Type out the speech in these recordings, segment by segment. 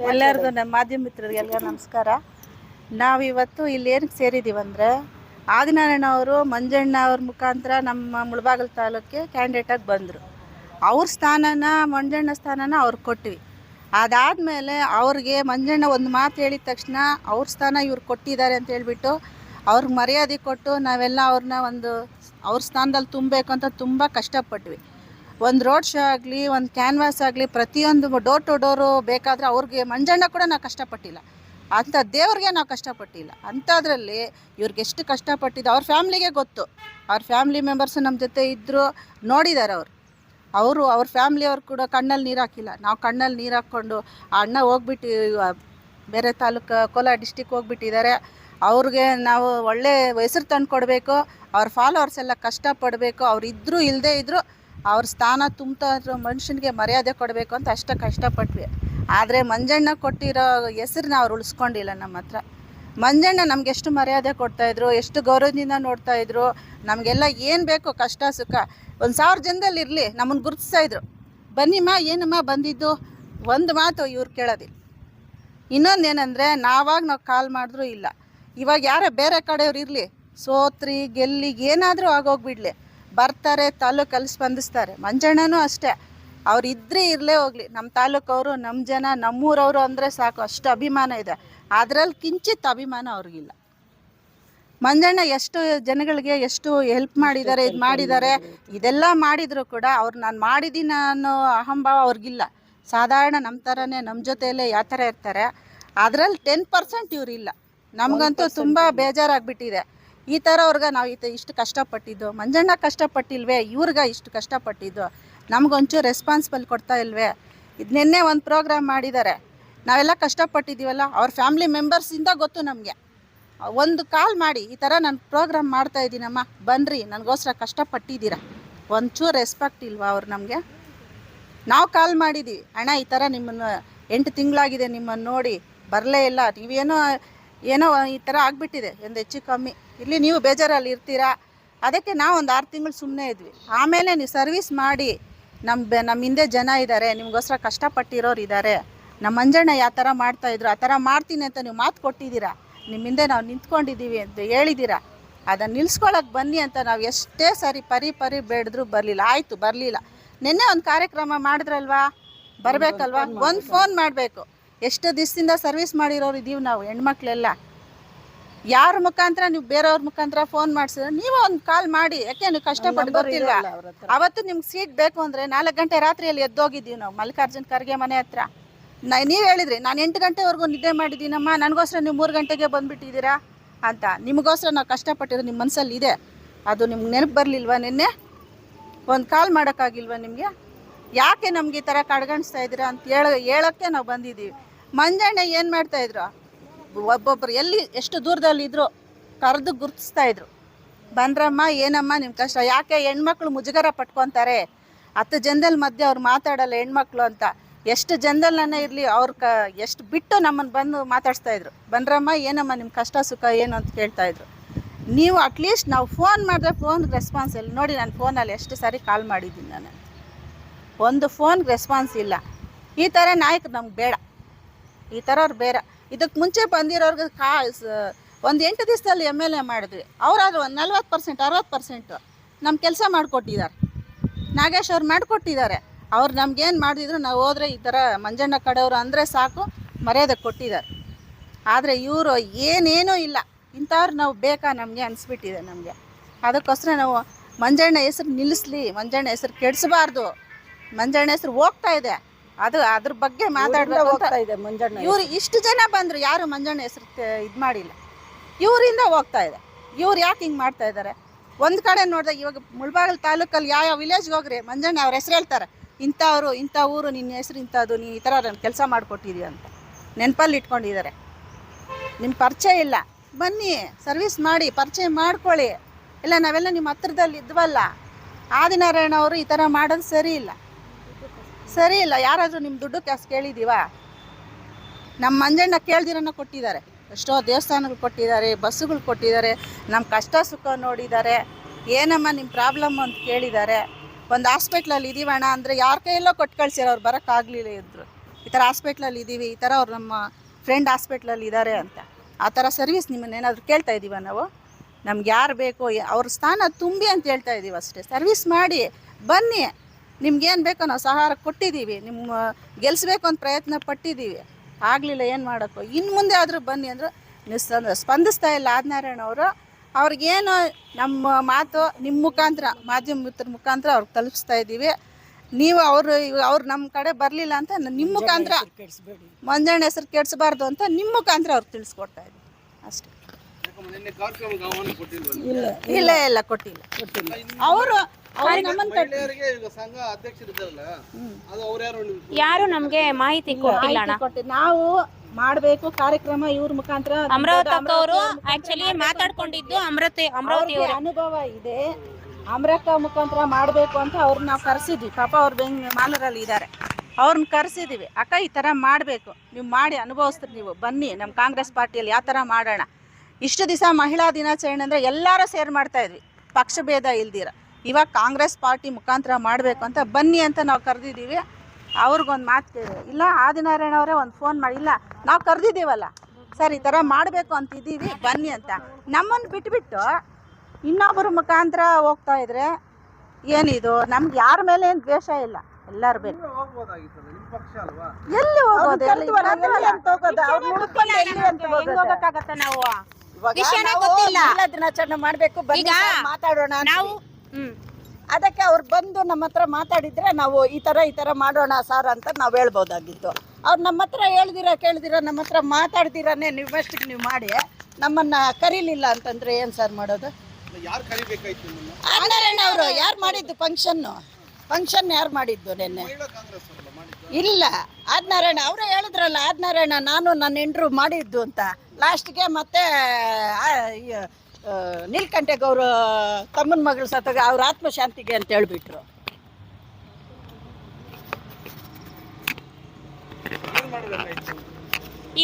ಎಲ್ಲರಿಗೂ ನಮ್ಮ ಮಾಧ್ಯಮ ಮಿತ್ರರಿಗೆ ಎಲ್ಲರಿಗೂ ನಮಸ್ಕಾರ. ನಾವಿವತ್ತು ಇಲ್ಲಿ ಏನಕ್ಕೆ ಸೇರಿದ್ದೀವಂದರೆ ಆದಿನಾರಾಯಣ ಅವರು, ಮಂಜಣ್ಣ ಅವ್ರ ಮುಖಾಂತರ ನಮ್ಮ ಮುಳಬಾಗಲ್ ತಾಲೂಕಿಗೆ ಕ್ಯಾಂಡಿಡೇಟಾಗಿ ಬಂದರು. ಅವ್ರ ಸ್ಥಾನನ, ಮಂಜಣ್ಣ ಸ್ಥಾನನ ಅವ್ರಿಗೆ ಕೊಟ್ವಿ. ಅದಾದಮೇಲೆ ಅವ್ರಿಗೆ ಮಂಜಣ್ಣ ಒಂದು ಮಾತು ಹೇಳಿದ ತಕ್ಷಣ ಅವ್ರ ಸ್ಥಾನ ಇವ್ರು ಕೊಟ್ಟಿದ್ದಾರೆ ಅಂತ ಹೇಳ್ಬಿಟ್ಟು ಅವ್ರಿಗೆ ಮರ್ಯಾದೆ ಕೊಟ್ಟು ನಾವೆಲ್ಲ ಅವ್ರನ್ನ ಒಂದು ಅವ್ರ ಸ್ಥಾನದಲ್ಲಿ ತುಂಬಬೇಕು ಅಂತ ತುಂಬ ಕಷ್ಟಪಟ್ವಿ. ಒಂದು ರೋಡ್ ಶೋ ಆಗಲಿ, ಒಂದು ಕ್ಯಾನ್ವಾಸ್ ಆಗಲಿ, ಪ್ರತಿಯೊಂದು ಡೋರ್ ಟು ಡೋರು ಬೇಕಾದರೆ ಅವ್ರಿಗೆ ಮಂಜಣ್ಣ ಕೂಡ ನಾವು ಕಷ್ಟಪಟ್ಟಿಲ್ಲ. ಅಂಥ ದೇವ್ರಿಗೆ ನಾವು ಕಷ್ಟಪಟ್ಟಿಲ್ಲ. ಅಂಥದ್ರಲ್ಲಿ ಇವ್ರಿಗೆ ಎಷ್ಟು ಕಷ್ಟಪಟ್ಟಿದ್ದು ಅವ್ರ ಫ್ಯಾಮ್ಲಿಗೆ ಗೊತ್ತು. ಅವ್ರ ಫ್ಯಾಮ್ಲಿ ಮೆಂಬರ್ಸ್ ನಮ್ಮ ಜೊತೆ ಇದ್ದರು ನೋಡಿದ್ದಾರೆ ಅವರು. ಅವರು ಅವ್ರ ಫ್ಯಾಮ್ಲಿಯವ್ರು ಕೂಡ ಕಣ್ಣಲ್ಲಿ ನೀರು ಹಾಕಿಲ್ಲ. ನಾವು ಕಣ್ಣಲ್ಲಿ ನೀರು ಹಾಕ್ಕೊಂಡು ಆ ಅಣ್ಣ ಹೋಗ್ಬಿಟ್ಟು ಬೇರೆ ತಾಲೂಕು ಕೋಲಾರ ಡಿಸ್ಟಿಕ್ ಹೋಗ್ಬಿಟ್ಟಿದ್ದಾರೆ ಅವ್ರಿಗೆ ನಾವು ಒಳ್ಳೆ ಹೆಸರು ತಂದು ಕೊಡಬೇಕು ಅವ್ರ ಫಾಲೋವರ್ಸ್ ಎಲ್ಲ ಕಷ್ಟಪಡಬೇಕು. ಅವ್ರು ಇದ್ದರೂ ಇಲ್ಲದೇ ಇದ್ದರೂ ಅವ್ರ ಸ್ಥಾನ ತುಂಬ್ತಾ ಇರೋ ಮನುಷ್ಯನಿಗೆ ಮರ್ಯಾದೆ ಕೊಡಬೇಕು ಅಂತ ಅಷ್ಟೇ ಕಷ್ಟಪಟ್ವಿ. ಆದರೆ ಮಂಜಣ್ಣ ಕೊಟ್ಟಿರೋ ಹೆಸರನ್ನ ಅವ್ರು ಉಳಿಸ್ಕೊಂಡಿಲ್ಲ ನಮ್ಮ ಹತ್ರ. ಮಂಜಣ್ಣ ನಮ್ಗೆ ಎಷ್ಟು ಮರ್ಯಾದೆ ಕೊಡ್ತಾಯಿದ್ರು ಎಷ್ಟು ಗೌರವದಿಂದ ನೋಡ್ತಾ ಇದ್ರು, ನಮಗೆಲ್ಲ ಏನು ಬೇಕು ಕಷ್ಟ, ಸುಖ. ಒಂದು ಸಾವಿರ ಜನದಲ್ಲಿ ಇರಲಿ ನಮ್ಮನ್ನು ಗುರುತಿಸ್ತಾ ಇದ್ರು. ಬನ್ನಿಮ್ಮ, ಏನಮ್ಮ ಬಂದಿದ್ದು? ಒಂದು ಮಾತು ಇವ್ರು ಕೇಳೋದಿಲ್ಲ. ಇನ್ನೊಂದು ಏನಂದರೆ ನಾವಾಗ ನಾವು ಕಾಲ್ ಮಾಡಿದ್ರೂ ಇಲ್ಲ. ಇವಾಗ ಯಾರೋ ಬೇರೆ ಕಡೆಯವ್ರು ಇರಲಿ, ಸೋತ್ರಿ, ಗೆಲ್ಲಿ, ಏನಾದರೂ ಆಗೋಗ್ಬಿಡ್ಲಿ. ಬರ್ತಾರೆ ತಾಲೂಕಲ್ಲಿ ಸ್ಪಂದಿಸ್ತಾರೆ. ಮಂಜಣ್ಣನೂ ಅಷ್ಟೇ. ಅವ್ರು ಇದ್ದರೆ ಇರಲೇ ಹೋಗ್ಲಿ. ನಮ್ಮ ತಾಲೂಕವರು ನಮ್ಮ ಜನ, ನಮ್ಮೂರವರು ಅಂದರೆ ಸಾಕು. ಅಷ್ಟು ಅಭಿಮಾನ ಇದೆ. ಅದರಲ್ಲಿ ಕಿಂಚಿತ್ ಅಭಿಮಾನ ಅವ್ರಿಗಿಲ್ಲ ಮಂಜಣ್ಣ ಎಷ್ಟು ಜನಗಳಿಗೆ ಎಷ್ಟು ಹೆಲ್ಪ್ ಮಾಡಿದ್ದಾರೆ, ಇದು ಮಾಡಿದ್ದಾರೆ, ಇದೆಲ್ಲ ಮಾಡಿದರೂ ಕೂಡ ಅವ್ರು ನಾನು ಮಾಡಿದ್ದೀನಿ ಅನ್ನೋ ಅಹಂಭಾವ ಅವ್ರಿಗಿಲ್ಲ. ಸಾಧಾರಣ ನಮ್ಮ ಥರನೇ ನಮ್ಮ ಜೊತೆಯಲ್ಲೇ ಯಾವ ಥರ ಇರ್ತಾರೆ. ಅದರಲ್ಲಿ ಟೆನ್ ಪರ್ಸೆಂಟ್ ಇವರಿಲ್ಲ. ನಮಗಂತೂ ತುಂಬ ಬೇಜಾರಾಗ್ಬಿಟ್ಟಿದೆ. ಈ ಥರ ಅವ್ರಿಗೆ ನಾವು ಈತ ಇಷ್ಟು ಕಷ್ಟಪಟ್ಟಿದ್ದು. ಮಂಜಣ್ಣ ಕಷ್ಟಪಟ್ಟಿಲ್ವೇ, ಇವ್ರಿಗೆ ಇಷ್ಟು ಕಷ್ಟಪಟ್ಟಿದ್ದು. ನಮಗೊಂಚೂರು ರೆಸ್ಪಾನ್ಸಿಬಲ್ ಕೊಡ್ತಾ ಇಲ್ವೇ? ಇದು ನಿನ್ನೆ ಒಂದು ಪ್ರೋಗ್ರಾಮ್ ಮಾಡಿದ್ದಾರೆ ನಾವೆಲ್ಲ ಕಷ್ಟಪಟ್ಟಿದ್ದೀವಲ್ಲ, ಅವ್ರ ಫ್ಯಾಮಿಲಿ ಮೆಂಬರ್ಸಿಂದ ಗೊತ್ತು ನಮಗೆ. ಒಂದು ಕಾಲ್ ಮಾಡಿ, ಈ ಥರ ನಾನು ಪ್ರೋಗ್ರಾಮ್ ಮಾಡ್ತಾ ಇದ್ದೀನಮ್ಮ ಬನ್ನಿರಿ ನನಗೋಸ್ಕರ ಕಷ್ಟಪಟ್ಟಿದ್ದೀರ. ಒಂಚೂರು ರೆಸ್ಪೆಕ್ಟ್ ಇಲ್ವಾ ಅವ್ರು ನಮಗೆ? ನಾವು ಕಾಲ್ ಮಾಡಿದ್ದೀವಿ ಅಣ್ಣ, ಈ ಥರ ನಿಮ್ಮನ್ನು ಎಂಟು ತಿಂಗಳಾಗಿದೆ ನಿಮ್ಮನ್ನು ನೋಡಿ ಬರಲೇ ಇಲ್ಲ, ನೀವೇನೋ, ಏನೋ ಈ ಥರ ಆಗಿಬಿಟ್ಟಿದೆ, ಒಂದು ಹೆಚ್ಚು ಕಮ್ಮಿ. ಇಲ್ಲಿ ನೀವು ಬೇಜಾರಲ್ಲಿ ಇರ್ತೀರಾ? ಅದಕ್ಕೆ ನಾವು ಒಂದು ಆರು ತಿಂಗಳು ಸುಮ್ಮನೆ ಇದ್ವಿ. ಆಮೇಲೆ ನೀವು ಸರ್ವಿಸ್ ಮಾಡಿ ನಮ್ಮ ಬೆ ನಮ್ಮ ಹಿಂದೆ ಜನ ಇದ್ದಾರೆ ನಿಮಗೋಸ್ಕರ ಕಷ್ಟಪಟ್ಟಿರೋರು ಇದ್ದಾರೆ ನಮ್ಮ ಮಂಜಣ್ಣ ಯಾವ ಥರ ಮಾಡ್ತಾಯಿದ್ರು ಆ ಥರ ಮಾಡ್ತೀನಿ ಅಂತ ನೀವು ಮಾತು ಕೊಟ್ಟಿದ್ದೀರಾ? ನಿಮ್ಮ ಹಿಂದೆ ನಾವು ನಿಂತ್ಕೊಂಡಿದ್ದೀವಿ ಅಂತ ಹೇಳಿದ್ದೀರಾ? ಅದನ್ನು ನಿಲ್ಸ್ಕೊಳಕ್ಕೆ ಬನ್ನಿ ಅಂತ ನಾವು ಎಷ್ಟೇ ಸರಿ ಪರಿ ಪರಿ ಬೇಡಿದ್ರು ಬರಲಿಲ್ಲ. ಆಯಿತು ಬರಲಿಲ್ಲ. ನಿನ್ನೆ ಒಂದು ಕಾರ್ಯಕ್ರಮ ಮಾಡಿದ್ರಲ್ವಾ? ಬರಬೇಕಲ್ವಾ? ಒಂದು ಫೋನ್ ಮಾಡಬೇಕು. ಎಷ್ಟು ದಿವಸದಿಂದ ಸರ್ವಿಸ್ ಮಾಡಿರೋರು ಇದ್ದೀವಿ ನಾವು ಹೆಣ್ಮಕ್ಳೆಲ್ಲ? ಯಾರ ಮುಖಾಂತರ ನೀವು ಬೇರೆಯವ್ರ ಮುಖಾಂತರ ಫೋನ್ ಮಾಡಿಸಿದ್ರೆ ನೀವು ಒಂದು ಕಾಲ್ ಮಾಡಿ. ಯಾಕೆ ನೀವು ಕಷ್ಟಪಟ್ಟು ಗೊತ್ತಿಲ್ಲ? ಅವತ್ತು ನಿಮ್ಗೆ ಸೀಟ್ ಬೇಕು ಅಂದರೆ ನಾಲ್ಕು ಗಂಟೆ ರಾತ್ರಿಯಲ್ಲಿ ಎದ್ದೋಗಿದ್ದೀವಿ ನಾವು ಮಲ್ಲಿಕಾರ್ಜುನ್ ಖರ್ಗೆ ಮನೆ ಹತ್ರ. ನಾ ನೀವು ಹೇಳಿದ್ರಿ ನಾನು ಎಂಟು ಗಂಟೆವರೆಗೂ ನಿದ್ದೆ ಮಾಡಿದ್ದೀನಮ್ಮ ನನಗೋಸ್ಕರ ನೀವು ಮೂರು ಗಂಟೆಗೆ ಬಂದುಬಿಟ್ಟಿದ್ದೀರಾ ಅಂತ. ನಿಮಗೋಸ್ಕರ ನಾವು ಕಷ್ಟಪಟ್ಟಿರೋ ನಿಮ್ಮ ಮನಸ್ಸಲ್ಲಿ ಇದೆ. ಅದು ನಿಮ್ಗೆ ನೆನಪು ಬರಲಿಲ್ವಾ ನಿನ್ನೆ? ಒಂದು ಕಾಲ್ ಮಾಡೋಕ್ಕಾಗಿಲ್ವಾ ನಿಮಗೆ? ಯಾಕೆ ನಮ್ಗೆ ಈ ಥರ ಕಡ್ಗಣಿಸ್ತಾ ಇದ್ದೀರಾ ಅಂತ ಹೇಳ ಹೇಳೋಕ್ಕೆ ನಾವು ಬಂದಿದ್ದೀವಿ. ಮಂಜಣ್ಣ ಏನು ಮಾಡ್ತಾಯಿದ್ರು ಒಬ್ಬೊಬ್ಬರು ಎಲ್ಲಿ ಎಷ್ಟು ದೂರದಲ್ಲಿ ಇದ್ರು ಕರೆದು ಗುರ್ತಿಸ್ತಾ ಇದ್ರು. ಬಂದ್ರಮ್ಮ, ಏನಮ್ಮ ನಿಮ್ಮ ಕಷ್ಟ? ಯಾಕೆ ಹೆಣ್ಮಕ್ಳು ಮುಜುಗರ ಪಟ್ಕೊತಾರೆ? ಹತ್ತು ಜನದಲ್ಲಿ ಮಧ್ಯೆ ಅವ್ರು ಮಾತಾಡಲ್ಲ ಹೆಣ್ಮಕ್ಳು ಅಂತ. ಎಷ್ಟು ಜನದಲ್ಲೇ ಇರಲಿ, ಅವ್ರ ಕ, ಎಷ್ಟು ಬಿಟ್ಟು ನಮ್ಮನ್ನು ಬಂದು ಮಾತಾಡಿಸ್ತಾ ಇದ್ರು. ಬಂದ್ರಮ್ಮ, ಏನಮ್ಮ ನಿಮ್ಮ ಕಷ್ಟ, ಸುಖ, ಏನು ಅಂತ ಕೇಳ್ತಾ ಇದ್ರು. ನೀವು ಅಟ್ಲೀಸ್ಟ್ ನಾವು ಫೋನ್ ಮಾಡಿದ್ರೆ ಫೋನ್ ರೆಸ್ಪಾನ್ಸ್ ಇಲ್ಲ. ನೋಡಿ ನಾನು ಫೋನಲ್ಲಿ ಎಷ್ಟು ಸಾರಿ ಕಾಲ್ ಮಾಡಿದ್ದೀನಿ ನಾನು. ಒಂದು ಫೋನ್ಗೆ ರೆಸ್ಪಾನ್ಸ್ ಇಲ್ಲ. ಈ ಥರ ನಾಯಕರು ನಮ್ಗೆ ಬೇಡ. ಈ ಥರವ್ರು ಬೇರೆ ಇದಕ್ಕೆ ಮುಂಚೆ ಬಂದಿರೋರ್ಗೆ ಕಾ ಒಂದು ಎಂಟು ದಿವಸದಲ್ಲಿ ಎಂ ಎಲ್ ಎ ಮಾಡಿದ್ವಿ. ಅವರಾದ್ರೂ ಒಂದು ನಲ್ವತ್ತು ಪರ್ಸೆಂಟ್ ಅರವತ್ತು ಪರ್ಸೆಂಟು ನಮ್ಮ ಕೆಲಸ ಮಾಡಿಕೊಟ್ಟಿದ್ದಾರೆ ನಾಗೇಶ್ ಅವ್ರು ಮಾಡಿಕೊಟ್ಟಿದ್ದಾರೆ ಅವ್ರು ನಮ್ಗೇನು ಮಾಡಿದ್ರು ನಾವು ಹೋದರೆ ಈ ಥರ ಮಂಜಣ್ಣ ಕಡೆಯವರು ಅಂದರೆ ಸಾಕು, ಮರ್ಯಾದೆ ಕೊಟ್ಟಿದ್ದಾರೆ ಆದರೆ ಇವರು ಏನೇನೂ ಇಲ್ಲ. ಇಂಥವ್ರು ನಾವು ಬೇಕಾ ನಮಗೆ ಅನಿಸ್ಬಿಟ್ಟಿದೆ ನಮಗೆ. ಅದಕ್ಕೋಸ್ಕರ ನಾವು ಮಂಜಣ್ಣ ಹೆಸ್ರು ನಿಲ್ಲಿಸ್ಲಿ ಮಂಜಣ್ಣ ಹೆಸ್ರು ಕೆಡಿಸಬಾರ್ದು. ಮಂಜಣ್ಣ ಹೆಸ್ರು ಹೋಗ್ತಾ ಇದೆ. ಅದು ಅದ್ರ ಬಗ್ಗೆ ಮಾತಾಡ್ಬೇಕು ಹೋಗ್ತಾ ಇದೆ ಮಂಜಣ್ಣ ಇವ್ರು ಇಷ್ಟು ಜನ ಬಂದ್ರು ಯಾರು ಮಂಜಣ್ಣ ಹೆಸರು ಇದು ಮಾಡಿಲ್ಲ. ಇವರಿಂದ ಹೋಗ್ತಾ ಇದೆ. ಇವ್ರು ಯಾಕೆ ಹಿಂಗೆ ಮಾಡ್ತಾ ಇದ್ದಾರೆ ಒಂದು ಕಡೆ ನೋಡಿದಾಗ ಇವಾಗ ಮುಳ್ಬಾಗಿಲು ತಾಲೂಕಲ್ಲಿ ಯಾವ ಯಾವ ವಿಲೇಜ್ಗೆ ಹೋಗ್ರಿ ಮಂಜಣ್ಣ ಅವ್ರ ಹೆಸರು ಹೇಳ್ತಾರೆ. ಇಂಥವ್ರು ಇಂಥ ಊರು ನಿನ್ನ ಹೆಸರು ಇಂಥದ್ದು ನೀನು ಈ ಥರ ನಾನು ಕೆಲಸ ಮಾಡಿಕೊಟ್ಟಿದ್ದೀವಿ ಅಂತ. ನೆನಪಲ್ಲಿ ಇಟ್ಕೊಂಡಿದ್ದಾರೆ. ನಿಮ್ಮ ಪರಿಚಯ ಇಲ್ಲ. ಬನ್ನಿ ಸರ್ವಿಸ್ ಮಾಡಿ ಪರಿಚಯ ಮಾಡ್ಕೊಳ್ಳಿ. ಇಲ್ಲ ನಾವೆಲ್ಲ ನಿಮ್ಮ ಹತ್ರದಲ್ಲಿ ಇದ್ವಲ್ಲ. ಆದಿನಾರಾಯಣ ಅವರು ಈ ಥರ ಮಾಡೋದು ಸರಿ ಇಲ್ಲ. ಸರಿ ಇಲ್ಲ, ಯಾರಾದರೂ ನಿಮ್ಮ ದುಡ್ಡು ಕ್ಯಾಸ್ ಕೇಳಿದ್ದೀವಾ ನಮ್ಮ ಮಂಜಣ್ಣ ಕೇಳ್ದಿರನ್ನ ಕೊಟ್ಟಿದ್ದಾರೆ. ಎಷ್ಟೋ ದೇವಸ್ಥಾನಗಳು ಕೊಟ್ಟಿದ್ದಾರೆ, ಬಸ್ಸುಗಳು ಕೊಟ್ಟಿದ್ದಾರೆ ನಮ್ಮ ಕಷ್ಟ ಸುಖ ನೋಡಿದ್ದಾರೆ. ಏನಮ್ಮ ನಿಮ್ಮ ಪ್ರಾಬ್ಲಮ್ ಅಂತ ಕೇಳಿದ್ದಾರೆ. ಒಂದು ಹಾಸ್ಪಿಟ್ಲಲ್ಲಿ ಇದ್ದೀವಣ್ಣ ಅಂದರೆ ಯಾರ ಕೈಯಲ್ಲೋ ಕೊಟ್ಟು ಕಳಿಸ್ಯಾರ ಅವ್ರು ಬರೋಕ್ಕಾಗಲಿಲ್ಲ ಇದ್ರು. ಈ ಥರ ಹಾಸ್ಪಿಟ್ಲಲ್ಲಿ ಇದ್ದೀವಿ ಈ ಥರ ಅವ್ರು ನಮ್ಮ ಫ್ರೆಂಡ್ ಹಾಸ್ಪಿಟ್ಲಲ್ಲಿ ಇದ್ದಾರೆ ಅಂತ. ಆ ಥರ ಸರ್ವಿಸ್ ನಿಮ್ಮನ್ನೇನಾದರೂ ಕೇಳ್ತಾ ಇದ್ದೀವ ನಾವು? ನಮ್ಗೆ ಯಾರು ಬೇಕೋ, ಅವ್ರ ಸ್ಥಾನ ತುಂಬಿ ಅಂತ ಹೇಳ್ತಾ ಇದ್ದೀವಿ ಅಷ್ಟೇ. ಸರ್ವಿಸ್ ಮಾಡಿ, ಬನ್ನಿ. ನಿಮ್ಗೇನು ಬೇಕೋ ನಾವು ಸಹಾರ ಕೊಟ್ಟಿದ್ದೀವಿ. ನಿಮ್ಮ ಗೆಲ್ಲಿಸ್ಬೇಕು ಅಂತ ಪ್ರಯತ್ನ ಪಟ್ಟಿದ್ದೀವಿ. ಆಗಲಿಲ್ಲ ಏನು ಮಾಡೋಕ್ಕೋ. ಇನ್ನು ಮುಂದೆ ಆದರೂ ಬನ್ನಿ ಅಂದ್ರೆ ನಿಸ್ ಸ್ಪಂದ- ಸ್ಪಂದಿಸ್ತಾ ಇಲ್ಲ ಆದಿನಾರಾಯಣ ಅವರು. ಅವ್ರಿಗೇನು ನಮ್ಮ ಮಾತು ನಿಮ್ಮ ಮುಖಾಂತರ ಮಾಧ್ಯಮ ಮಿತ್ರ ಮುಖಾಂತರ ಅವ್ರಿಗೆ ತಲುಪಿಸ್ತಾ ಇದ್ದೀವಿ. ನೀವು ಅವರು ಅವ್ರು ನಮ್ಮ ಕಡೆ ಬರಲಿಲ್ಲ ಅಂತ ನಿಮ್ಮ ಮುಖಾಂತರ ಮಂಜಣ್ಣ ಹೆಸರು ಕೆಡಿಸಬಾರ್ದು ಅಂತ ನಿಮ್ಮ ಮುಖಾಂತರ ಅವ್ರಿಗೆ ತಿಳಿಸ್ಕೊಡ್ತಾ ಇದ್ದೀವಿ. ಅಷ್ಟೇ. ಇಲ್ಲ ಇಲ್ಲ ಕೊಟ್ಟಿಲ್ಲ. ಅವರು ಅವ್ರು ಯಾರು ಯಾರು ನಮ್ಗೆ ಮಾಹಿತಿ ಕೊಟ್ಟಿಲ್ಲ ನಾವು ಮಾಡಬೇಕು ಕಾರ್ಯಕ್ರಮ ಇವ್ರ ಮುಖಾಂತರ. ಅಮರಾವತಿ ಅವರು ಆಕ್ಚುಲಿ ಮಾತಾಡ್ಕೊಂಡಿದ್ದು ಅಮೃತಿ ಅಮರಾವತಿ ಅನುಭವ ಇದೆ. ಅಮೃತ ಮುಖಾಂತರ ಮಾಡ್ಬೇಕು ಅಂತ ಅವ್ರನ್ನ ನಾವು ಕರೆಸಿದ್ವಿ. ಪಾಪ ಅವ್ರ ಬೆಂಗ್ ಮಾಲೂರಲ್ಲಿ ಇದ್ದಾರೆ. ಅವ್ರನ್ನ ಕರೆಸಿದ್ದೀವಿ ಅಕ್ಕ ಈ ಥರ ಮಾಡಬೇಕು. ನೀವು ಮಾಡಿ ಅನುಭವಿಸ್ತೀರಿ ನೀವು. ಬನ್ನಿ ನಮ್ಮ ಕಾಂಗ್ರೆಸ್ ಪಾರ್ಟಿಯಲ್ಲಿ ಯಾವ ಥರ ಮಾಡೋಣ? ಇಷ್ಟು ದಿವಸ ಮಹಿಳಾ ದಿನಾಚರಣೆ ಅಂದರೆ ಎಲ್ಲರೂ ಸೇರ್ ಮಾಡ್ತಾ ಇದ್ವಿ. ಪಕ್ಷ ಭೇದ ಇಲ್ದಿರ. ಇವಾಗ ಕಾಂಗ್ರೆಸ್ ಪಾರ್ಟಿ ಮುಖಾಂತರ ಮಾಡಬೇಕು ಅಂತ ಬನ್ನಿ ಅಂತ ನಾವು ಕರೆದಿದ್ದೀವಿ. ಅವ್ರಿಗೊಂದು ಮಾತು ಕೇಳಿ. ಇಲ್ಲ ಆದಿನಾರಾಯಣ ಅವರೇ ಒಂದು ಫೋನ್ ಮಾಡಿ. ಇಲ್ಲ ನಾವು ಕರೆದಿದ್ದೀವಲ್ಲ. ಸರ್ ಈ ಥರ ಮಾಡಬೇಕು ಅಂತ ಇದ್ದೀವಿ ಬನ್ನಿ ಅಂತ. ನಮ್ಮನ್ನು ಬಿಟ್ಬಿಟ್ಟು ಇನ್ನೊಬ್ಬರ ಮುಖಾಂತರ ಹೋಗ್ತಾ ಇದ್ರೆ ಏನಿದು? ನಮ್ಗೆ ಯಾರ ಮೇಲೆ ಏನು ದ್ವೇಷ ಇಲ್ಲ. ಎಲ್ಲರ ಬೇಕು ನೀವೇ ಹೋಗ್ಬೋದಾಗಿತ್ತಲ್ಲ ನಿಮ್ಮ ಪಕ್ಷ ಅಲ್ವಾ? ಎಲ್ಲಿ ಹೋಗೋದು? ನಾವು? ವಿಷಯನೇ ಗೊತ್ತಿಲ್ಲ. ಮಹಿಳಾ ದಿನಾಚರಣೆ ಮಾಡ್ಬೇಕು ಬನ್ನಿ ಈಗ ಸರ್, ಮಾತಾಡೋಣ ಅಂತೀವಿ. ನಾವು ಹ್ಮ್. ಅದಕ್ಕೆ ಅವ್ರು ಬಂದು ನಮ್ಮ ಹತ್ರ ಮಾತಾಡಿದ್ರೆ ನಾವು ಈ ತರ ಈ ತರ ಮಾಡೋಣ ಸರ್ ಅಂತ ನಾವು ಹೇಳ್ಬೋದಾಗಿತ್ತು. ಅವ್ರು ನಮ್ಮ ಹತ್ರ ಹೇಳ್ದಿರ ಕೇಳ್ದಿರ ನಮ್ಮ ಹತ್ರ ನೀವ್ ನೀವಷ್ಟಿಗೆ ನೀವು ಮಾಡಿ ನಮ್ಮನ್ನ ಕರೀಲಿಲ್ಲ ಅಂತಂದ್ರೆ ಏನ್ ಸರ್ ಮಾಡೋದು? ಯಾರು ಕರಿಬೇಕಾಯ್ತು ನಿಮ್ಮನ್ನ? ಯಾರು ಮಾಡಿದ್ದು ಫಂಕ್ಷನ್ ಫಂಕ್ಷನ್ ಯಾರು ಮಾಡಿದ್ದು ನಿನ್ನೆ? ಮಹಿಳಾ ಕಾಂಗ್ರೆಸ್ ಇಲ್ಲ ಆದ್ನಾರಾಯಣ ಅವರೇ ಹೇಳಿದ್ರಲ್ಲ ಆದ್ನಾರಾಯಣ ನಾನು ನನ್ನ ಹೆಂಡ್ರು ಮಾಡಿದ್ದು ಅಂತ. ಲಾಸ್ಟ್ಗೆ ಮತ್ತೆ ನೀಲ್ಕಂಠೆಗೌರು ತಮ್ಮನ ಮಗಳು ಸತ್ತಾಗ ಅವ್ರ ಆತ್ಮಶಾಂತಿಗೆ ಅಂತ ಹೇಳ್ಬಿಟ್ರು.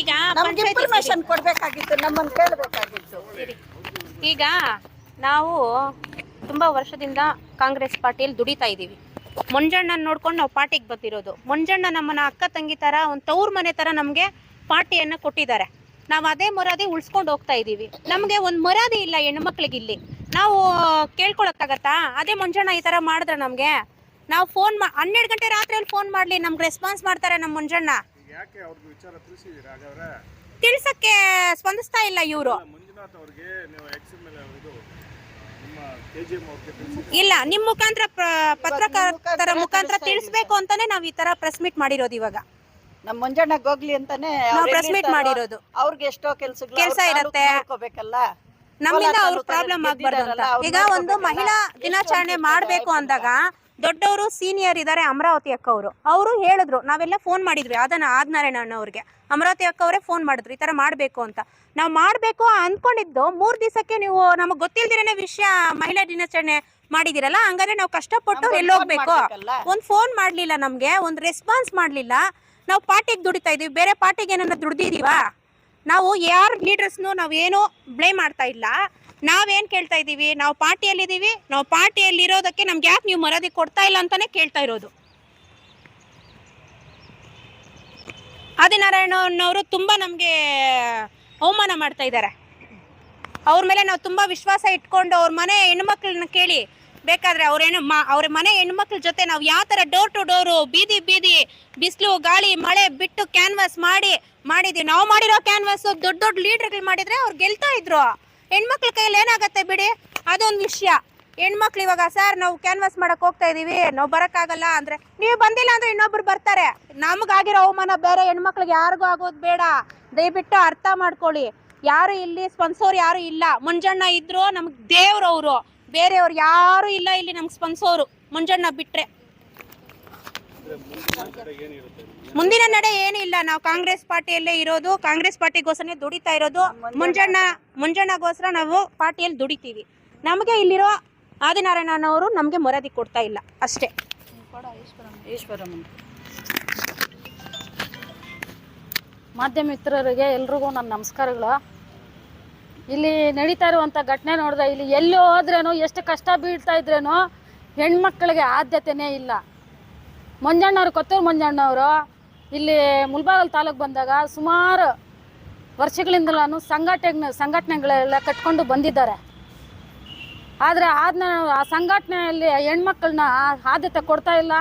ಈಗ ನಮ್ಗೆ ಇನ್ಫಾರ್ಮೇಶನ್ ಕೊಡ್ಬೇಕಾಗಿತ್ತು ನಮ್ಮನ್ನ ಕೇಳಬೇಕಾಗಿತ್ತು. ಈಗ ನಾವು ತುಂಬಾ ವರ್ಷದಿಂದ ಕಾಂಗ್ರೆಸ್ ಪಾರ್ಟಿಯಲ್ಲಿ ದುಡಿತಾ ಇದ್ದೀವಿ. ಮಂಜಣ್ಣನ ನೋಡ್ಕೊಂಡು ನಾವು ಪಾರ್ಟಿಗೆ ಬಂದಿರೋದು. ಮಂಜಣ್ಣ ನಮ್ಮನ್ನ ಅಕ್ಕ ತಂಗಿ ತರ ಒಂದು ತವ್ರ ಮನೆ ತರ ನಮಗೆ ಪಾರ್ಟಿಯನ್ನ ಕೊಟ್ಟಿದ್ದಾರೆ. ನಾವು ಅದೇ ಮರ್ಯಾದೆ ಉಳಿಸ್ಕೊಂಡು ಹೋಗ್ತಾ ಇದ್ದೀವಿ ನಮಗೆ ಒಂದು ಮರ್ಯಾದೆ ಇಲ್ಲ ಹೆಣ್ಮಕ್ಳಿಗೆ ಇಲ್ಲಿ. ನಾವು ಕೇಳ್ಕೊಳಕ್ಕಾಗತ್ತಾ ಅದೇ ಮಂಜಣ್ಣ ಈ ತರ ಮಾಡಿದ್ರೆ ನಮಗೆ. ನಾವು ಫೋನ್ ಮಾ ಹನ್ನೆರಡು ಗಂಟೆ ರಾತ್ರಿಯಲ್ಲಿ ಫೋನ್ ಮಾಡಲಿ ನಮ್ಗೆ ರೆಸ್ಪಾನ್ಸ್ ಮಾಡ್ತಾರೆ ನಮ್ಮ ಮಂಜಣ್ಣ. ತಿಳ್ಸಕ್ಕೆ ಸ್ಪಂದಿಸ್ತಾ ಇಲ್ಲ ಇವರು. ನಿಮ್ಮ ಇಲ್ಲ ನಿಮ್ ಮುಖಾಂತರ ಪತ್ರಕರ್ತರ ಮುಖಾಂತರ ತಿಳಿಸ್ಬೇಕು ಅಂತಾನೆ ನಾವ್ ಈ ತರ ಪ್ರೆಸ್ ಮೀಟ್ ಮಾಡಿರೋದು ಇವಾಗ. ನಮ್ಮ ಮುಂಜಾನೆ ಹೋಗ್ಲಿ ಅಂತಾನೆ ನಾವು ಪ್ರೆಸ್ ಮೀಟ್ ಮಾಡಿರೋದು. ಅವ್ರಿಗೆ ಎಷ್ಟೋ ಕೆಲಸ ಕೆಲ್ಸ ಇರತ್ತೆ. ನಮ್ಮಿಂದ ಅವ್ರ ಪ್ರಾಬ್ಲಮ್ ಆಗ್ಬಾರ್ದು ಅಂತ. ಈಗ ಒಂದು ಮಹಿಳಾ ದಿನಾಚರಣೆ ಮಾಡ್ಬೇಕು ಅಂದಾಗ ದೊಡ್ಡವರು ಸೀನಿಯರ್ ಇದ್ದಾರೆ ಅಮರಾವತಿ ಅಕ್ಕ ಅವರು ಅವರು ಹೇಳಿದ್ರು ನಾವೆಲ್ಲ ಫೋನ್ ಮಾಡಿದ್ವಿ ಅದನ್ನ ಆದ್ನಾರಾಯಣ ಅಣ್ಣವ್ರಿಗೆ ಅಮರಾವತಿ ಅಕ್ಕ ಅವರೇ ಫೋನ್ ಮಾಡಿದ್ರು ಈ ತರ ಮಾಡಬೇಕು ಅಂತ. ನಾವು ಮಾಡಬೇಕು ಅಂದ್ಕೊಂಡಿದ್ದು ಮೂರು ದಿವಸಕ್ಕೆ ನೀವು ನಮಗೆ ಗೊತ್ತಿಲ್ದಿರನೇ ವಿಷಯ ಮಹಿಳಾ ದಿನಾಚರಣೆ ಮಾಡಿದಿರಲ್ಲ ಹಂಗಾದ್ರೆ ನಾವು ಕಷ್ಟಪಟ್ಟು ಎಲ್ಲೋಗ್ಬೇಕು ಎಲ್ಲಿ ಹೋಗ್ಬೇಕು. ಒಂದು ಫೋನ್ ಮಾಡ್ಲಿಲ್ಲ ನಮ್ಗೆ ಒಂದು ರೆಸ್ಪಾನ್ಸ್ ಮಾಡ್ಲಿಲ್ಲ. ನಾವು ಪಾರ್ಟಿಗೆ ದುಡಿತಾ ಇದೀವಿ ಬೇರೆ ಪಾರ್ಟಿಗೆ ಏನಾದ್ರು ದುಡ್ದಿದೀವಾ? ನಾವು ಯಾರು ಲೀಡರ್ಸ್ನು ನಾವೇನು ಬ್ಲೇಮ್ ಮಾಡ್ತಾ ಇಲ್ಲ. ನಾವೇನ್ ಕೇಳ್ತಾ ಇದ್ದೀವಿ? ನಾವು ಪಾರ್ಟಿಯಲ್ಲಿದ್ದೀವಿ. ನಾವು ಪಾರ್ಟಿಯಲ್ಲಿರೋದಕ್ಕೆ ನಮ್ಗೆ ಯಾಕೆ ನೀವು ಮರದಿ ಕೊಡ್ತಾ ಇಲ್ಲ ಅಂತಾನೆ ಕೇಳ್ತಾ ಇರೋದು. ಆದಿನಾರಾಯಣನವರು ತುಂಬಾ ನಮಗೆ ಅವಮಾನ ಮಾಡ್ತಾ ಇದ್ದಾರೆ. ಅವ್ರ ಮೇಲೆ ನಾವು ತುಂಬಾ ವಿಶ್ವಾಸ ಇಟ್ಕೊಂಡು ಅವ್ರ ಮನೆ ಹೆಣ್ಮಕ್ಳನ್ನ ಕೇಳಿ, ಬೇಕಾದ್ರೆ ಅವ್ರೇನು ಮಾ, ಅವ್ರ ಮನೆ ಹೆಣ್ಮಕ್ಳ ಜೊತೆ ನಾವು ಯಾವ ಥರ ಡೋರ್ ಟು ಡೋರು ಬೀದಿ ಬೀದಿ ಬಿಸಿಲು, ಗಾಳಿ, ಮಳೆ ಬಿಟ್ಟು ಕ್ಯಾನ್ವಾಸ್ ಮಾಡಿ ಮಾಡಿದ್ವಿ. ನಾವು ಮಾಡಿರೋ ಕ್ಯಾನ್ವಾಸ್ ದೊಡ್ಡ ದೊಡ್ಡ ಲೀಡರ್ಗಳು ಮಾಡಿದ್ರೆ ಅವ್ರು ಗೆಲ್ತಾ ಇದ್ರು. ಹೆಣ್ಮಕ್ಳ ಕೈಯಲ್ಲಿ ಏನಾಗತ್ತೆ ಬಿಡಿ? ಅದೊಂದು ವಿಷಯ. ಹೆಣ್ಮಕ್ಳು ಇವಾಗ ಸರ್, ನಾವು ಕ್ಯಾನ್ವಾಸ್ ಮಾಡಕ್ ಹೋಗ್ತಾ ಇದೀವಿ. ನಾವು ಬರಕ್ಕಾಗಲ್ಲ ಅಂದ್ರೆ ನೀವು ಬಂದಿಲ್ಲ ಅಂದ್ರೆ ಇನ್ನೊಬ್ರು ಬರ್ತಾರೆ. ನಮಗಾಗಿರೋ ಅವಮಾನ ಬೇರೆ, ಹೆಣ್ಮಕ್ಳಿಗೆ ಯಾರಿಗೂ ಆಗೋದು ಬೇಡ. ದಯವಿಟ್ಟು ಅರ್ಥ ಮಾಡ್ಕೊಳ್ಳಿ. ಯಾರು ಇಲ್ಲಿ ಸ್ಪನ್ಸೋರ್ ಯಾರು ಇಲ್ಲ. ಮುಂಜಣ್ಣ ಇದ್ರು ನಮ್ಗೆ ಅವರು. ಬೇರೆಯವ್ರು ಯಾರು ಇಲ್ಲ ಇಲ್ಲಿ ನಮ್ಗೆ ಸ್ಪನ್ಸೋರು ಮುಂಜಣ್ಣ ಬಿಟ್ರೆ. ಮುಂದಿನ ನಡೆ ಏನಿಲ್ಲ. ನಾವು ಕಾಂಗ್ರೆಸ್ ಪಾರ್ಟಿಯಲ್ಲೇ ಇರೋದು, ಕಾಂಗ್ರೆಸ್ ಪಾರ್ಟಿಗೋಸ್ಕರ ದುಡಿತಾ ಇರೋದು. ಮುಂಜಣ್ಣ ಮುಂಜಣ್ಣಗೋಸ್ಕರ ನಾವು ಪಾರ್ಟಿಯಲ್ಲಿ ದುಡಿತೀವಿ. ನಮಗೆ ಇಲ್ಲಿರೋ ಆದಿನಾರಾಯಣನವರು ನಮಗೆ ಮರ್ಯಾದೆ ಕೊಡ್ತಾ ಇಲ್ಲ. ಅಷ್ಟೇ. ಮಾಧ್ಯಮ ಮಿತ್ರರಿಗೆ ಎಲ್ರಿಗೂ ನನ್ನ ನಮಸ್ಕಾರಗಳು. ಇಲ್ಲಿ ನಡೀತಾ ಇರುವಂಥ ಘಟನೆ ನೋಡಿದ್ರೆ ಇಲ್ಲಿ ಎಲ್ಲಿ ಹೋದ್ರೇನು, ಎಷ್ಟು ಕಷ್ಟ ಬೀಳ್ತಾ ಇದ್ರೇನು, ಹೆಣ್ಮಕ್ಳಿಗೆ ಆದ್ಯತೆನೇ ಇಲ್ಲ. ಮಂಜಣ್ಣವ್ರು ಕೊತ್ತೂರು ಮಂಜಣ್ಣವರು ಇಲ್ಲಿ ಮುಲ್ಬಾಗಲ್ ತಾಲೂಕು ಬಂದಾಗ ಸುಮಾರು ವರ್ಷಗಳಿಂದಲೂ ಸಂಘಟನೆ ಸಂಘಟನೆಗಳೆಲ್ಲ ಕಟ್ಕೊಂಡು ಬಂದಿದ್ದಾರೆ. ಆದರೆ ಆದ್ನ ಆ ಸಂಘಟನೆಯಲ್ಲಿ ಹೆಣ್ಮಕ್ಳನ್ನ ಆದ್ಯತೆ ಕೊಡ್ತಾ ಇಲ್ಲ.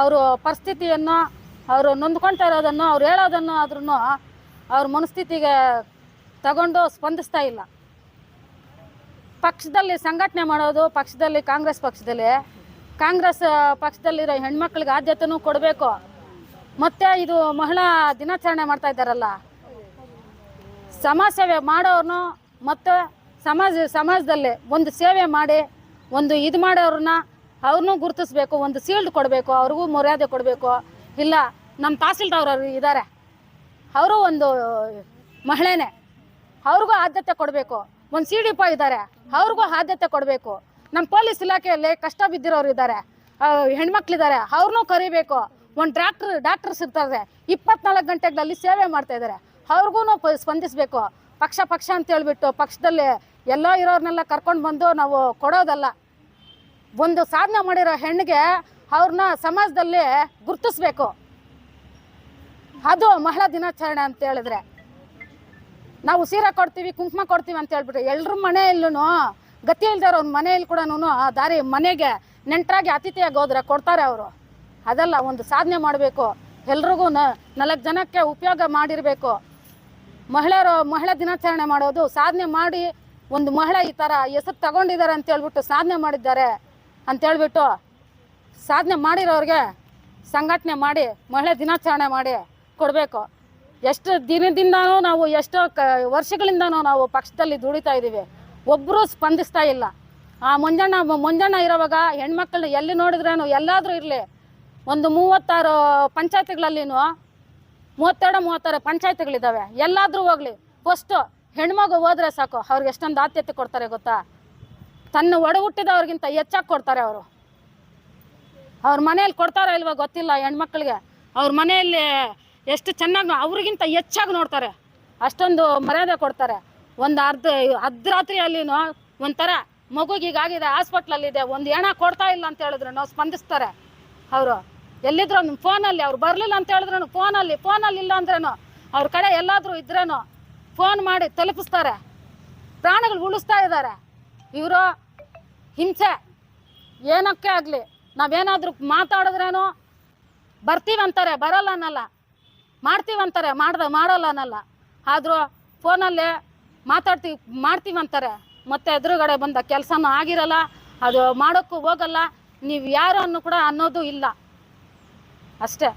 ಅವರು ಪರಿಸ್ಥಿತಿಯನ್ನು ಅವರು ನೊಂದ್ಕೊಳ್ತಾ ಇರೋದನ್ನು, ಅವ್ರು ಹೇಳೋದನ್ನು ಆದ್ರೂ ಅವ್ರ ಮನಸ್ಥಿತಿಗೆ ತಗೊಂಡು ಸ್ಪಂದಿಸ್ತಾ ಇಲ್ಲ. ಪಕ್ಷದಲ್ಲಿ ಸಂಘಟನೆ ಮಾಡೋದು, ಪಕ್ಷದಲ್ಲಿ ಕಾಂಗ್ರೆಸ್ ಪಕ್ಷದಲ್ಲಿ, ಕಾಂಗ್ರೆಸ್ ಪಕ್ಷದಲ್ಲಿರೋ ಹೆಣ್ಮಕ್ಳಿಗೆ ಆದ್ಯತೆನೂ ಕೊಡಬೇಕು. ಮತ್ತು ಇದು ಮಹಿಳಾ ದಿನಾಚರಣೆ ಮಾಡ್ತಾ ಇದ್ದಾರಲ್ಲ? ಸಮಾಜ ಸೇವೆ ಮಾಡೋರ್ನು ಮತ್ತು ಸಮಾಜ, ಸಮಾಜದಲ್ಲಿ ಒಂದು ಸೇವೆ ಮಾಡಿ, ಒಂದು ಇದು ಮಾಡೋರನ್ನ ಅವ್ರನ್ನೂ ಗುರುತಿಸ್ಬೇಕು, ಒಂದು ಸೀಲ್ಡ್ ಕೊಡಬೇಕು, ಅವ್ರಿಗೂ ಮರ್ಯಾದೆ ಕೊಡಬೇಕು. ಇಲ್ಲ ನಮ್ಮ ತಹಸೀಲ್ದಾರ್ ಇದ್ದಾರೆ ಅವರು ಒಂದು ಮಹಿಳೆನೇ. ಅವ್ರಿಗೂ ಆದ್ಯತೆ ಕೊಡಬೇಕು. ಒಂದು ಸಿ ಡಿ ಪ ಇದ್ದಾರೆ ಅವ್ರಿಗೂ ಆದ್ಯತೆ ಕೊಡಬೇಕು. ನಮ್ಮ ಪೊಲೀಸ್ ಇಲಾಖೆಯಲ್ಲಿ ಕಷ್ಟ ಬಿದ್ದಿರೋರು ಇದ್ದಾರೆ ಹೆಣ್ಮಕ್ಳಿದ್ದಾರೆ ಅವ್ರನ್ನೂ ಕರಿಬೇಕು. ಒಂದು ಡಾಕ್ಟ್ರ್ ಡಾಕ್ಟರ್ಸ್ ಇರ್ತಾರೆ. ಇಪ್ಪತ್ನಾಲ್ಕು ಗಂಟೆಗಳಲ್ಲಿ ಸೇವೆ ಮಾಡ್ತಾ ಇದ್ದಾರೆ ಅವ್ರಿಗೂ ಸ್ಪಂದಿಸಬೇಕು. ಪಕ್ಷ ಪಕ್ಷ ಅಂತ ಹೇಳ್ಬಿಟ್ಟು ಪಕ್ಷದಲ್ಲಿ ಎಲ್ಲ ಇರೋರ್ನೆಲ್ಲ ಕರ್ಕೊಂಡು ಬಂದು ನಾವು ಕೊಡೋದಲ್ಲ. ಒಂದು ಸಾಧನೆ ಮಾಡಿರೋ ಹೆಣ್ಣಿಗೆ ಅವ್ರನ್ನ ಸಮಾಜದಲ್ಲಿ ಗುರ್ತಿಸ್ಬೇಕು. ಅದು ಮಹಿಳಾ ದಿನಾಚರಣೆ ಅಂತ ಹೇಳಿದ್ರೆ. ನಾವು ಸೀರೆ ಕೊಡ್ತೀವಿ, ಕುಂಕುಮ ಕೊಡ್ತೀವಿ ಅಂತ ಹೇಳ್ಬಿಟ್ಟು ಎಲ್ರ ಮನೆಯಲ್ಲೂ ಗತಿ ಇಲ್ದಾರ ಅವ್ರ ಮನೆಯಲ್ಲಿ ಕೂಡ ದಾರಿ ಮನೆಗೆ ನೆಂಟರಾಗಿ ಅತಿಥಿಯಾಗಿ ಹೋದ್ರೆ ಕೊಡ್ತಾರೆ ಅವರು. ಅದಲ್ಲ ಒಂದು ಸಾಧನೆ ಮಾಡಬೇಕು. ಎಲ್ರಿಗೂ ನಾಲ್ಕು ಜನಕ್ಕೆ ಉಪಯೋಗ ಮಾಡಿರಬೇಕು. ಮಹಿಳೆಯರು, ಮಹಿಳಾ ದಿನಾಚರಣೆ ಮಾಡೋದು ಸಾಧನೆ ಮಾಡಿ ಒಂದು ಮಹಿಳೆ ಈ ಥರ ಹೆಸರು ತಗೊಂಡಿದ್ದಾರೆ ಅಂತೇಳ್ಬಿಟ್ಟು ಸಾಧನೆ ಮಾಡಿದ್ದಾರೆ ಅಂತೇಳ್ಬಿಟ್ಟು ಸಾಧನೆ ಮಾಡಿರೋರಿಗೆ ಸಂಘಟನೆ ಮಾಡಿ, ಮಹಿಳೆ ದಿನಾಚರಣೆ ಮಾಡಿ ಕೊಡಬೇಕು. ಎಷ್ಟು ದಿನದಿಂದನೂ ನಾವು ಎಷ್ಟೋ ಕ ವರ್ಷಗಳಿಂದನೂ ನಾವು ಪಕ್ಷದಲ್ಲಿ ದುಡಿತಾ ಇದ್ದೀವಿ. ಒಬ್ಬರೂ ಸ್ಪಂದಿಸ್ತಾ ಇಲ್ಲ. ಆ ಮಂಜಣ್ಣ ಮಂಜಣ್ಣ ಇರೋವಾಗ ಹೆಣ್ಮಕ್ಳನ್ನ ಎಲ್ಲಿ ನೋಡಿದ್ರೇನು ಎಲ್ಲಾದರೂ ಇರಲಿ. ಒಂದು ಮೂವತ್ತಾರು ಪಂಚಾಯತ್ಗಳಲ್ಲಿನೂ? ಮೂವತ್ತೆರಡು, ಮೂವತ್ತಾರು ಪಂಚಾಯಿತಿಗಳಿದ್ದಾವೆ ಎಲ್ಲಾದರೂ ಹೋಗ್ಲಿ. ಫಸ್ಟು ಹೆಣ್ಮಗು ಹೋದ್ರೆ ಸಾಕು. ಅವ್ರಿಗೆ ಎಷ್ಟೊಂದು ಆದ್ಯತೆ ಕೊಡ್ತಾರೆ ಗೊತ್ತಾ? ತನ್ನ ಒಡ ಹುಟ್ಟಿದವ್ರಿಗಿಂತ ಹೆಚ್ಚಾಗಿ ಕೊಡ್ತಾರೆ ಅವರು. ಅವ್ರ ಮನೆಯಲ್ಲಿ ಕೊಡ್ತಾರೋ ಇಲ್ವೋ ಗೊತ್ತಿಲ್ಲ ಹೆಣ್ಮಕ್ಳಿಗೆ. ಅವ್ರ ಮನೆಯಲ್ಲಿ ಎಷ್ಟು ಚೆನ್ನಾಗಿ ಅವ್ರಿಗಿಂತ ಹೆಚ್ಚಾಗಿ ನೋಡ್ತಾರೆ. ಅಷ್ಟೊಂದು ಮರ್ಯಾದೆ ಕೊಡ್ತಾರೆ. ಒಂದು ಅರ್ಧ ಅರ್ಧರಾತ್ರಿಯಲ್ಲಿನೂ ಒಂಥರ ಮಗುಗೆ ಹೀಗಾಗಿದೆ ಹಾಸ್ಪಿಟ್ಲಲ್ಲಿದೆ, ಒಂದು ಹೆಣ ಕೊಡ್ತಾ ಇಲ್ಲ ಅಂತ ಹೇಳಿದ್ರು ನಾವು ಸ್ಪಂದಿಸ್ತಾರೆ ಅವರು. ಎಲ್ಲಿದ್ರು ಫೋನಲ್ಲಿ, ಅವ್ರು ಬರಲಿಲ್ಲ ಅಂತ ಹೇಳಿದ್ರು ಫೋನಲ್ಲಿ ಫೋನಲ್ಲಿ ಇಲ್ಲ ಅಂದ್ರೇನು? ಅವ್ರ ಕಡೆ ಎಲ್ಲಾದರೂ ಇದ್ರೇನು? ಫೋನ್ ಮಾಡಿ ತಲುಪಿಸ್ತಾರೆ. ಪ್ರಾಣಿಗಳು ಉಳಿಸ್ತಾ ಇದ್ದಾರೆ. ಇವರು ಹಿಂಸೆ. ಏನಕ್ಕೆ ಆಗಲಿ? ನಾವೇನಾದರೂ ಮಾತಾಡಿದ್ರೇನು? ಬರ್ತೀವಂತಾರೆ ಬರಲ್ಲ ಅನ್ನಲ್ಲ. ಮಾಡ್ತೀವಂತಾರೆ ಮಾಡ್ದ, ಮಾಡಲ್ಲ ಅನ್ನಲ್ಲ. ಆದರೂ ಫೋನಲ್ಲೇ ಮಾತಾಡ್ತೀವಿ ಮಾಡ್ತೀವಂತಾರೆ ಮತ್ತೆ ಎದುರುಗಡೆ ಬಂದ ಕೆಲಸನೂ ಆಗಿರಲ್ಲ. ಅದು ಮಾಡೋಕ್ಕೂ ಹೋಗಲ್ಲ. ನೀವು ಯಾರು ಅನ್ನೋ ಕೂಡ ಅನ್ನೋದು ಇಲ್ಲ. ಅಷ್ಟೇ.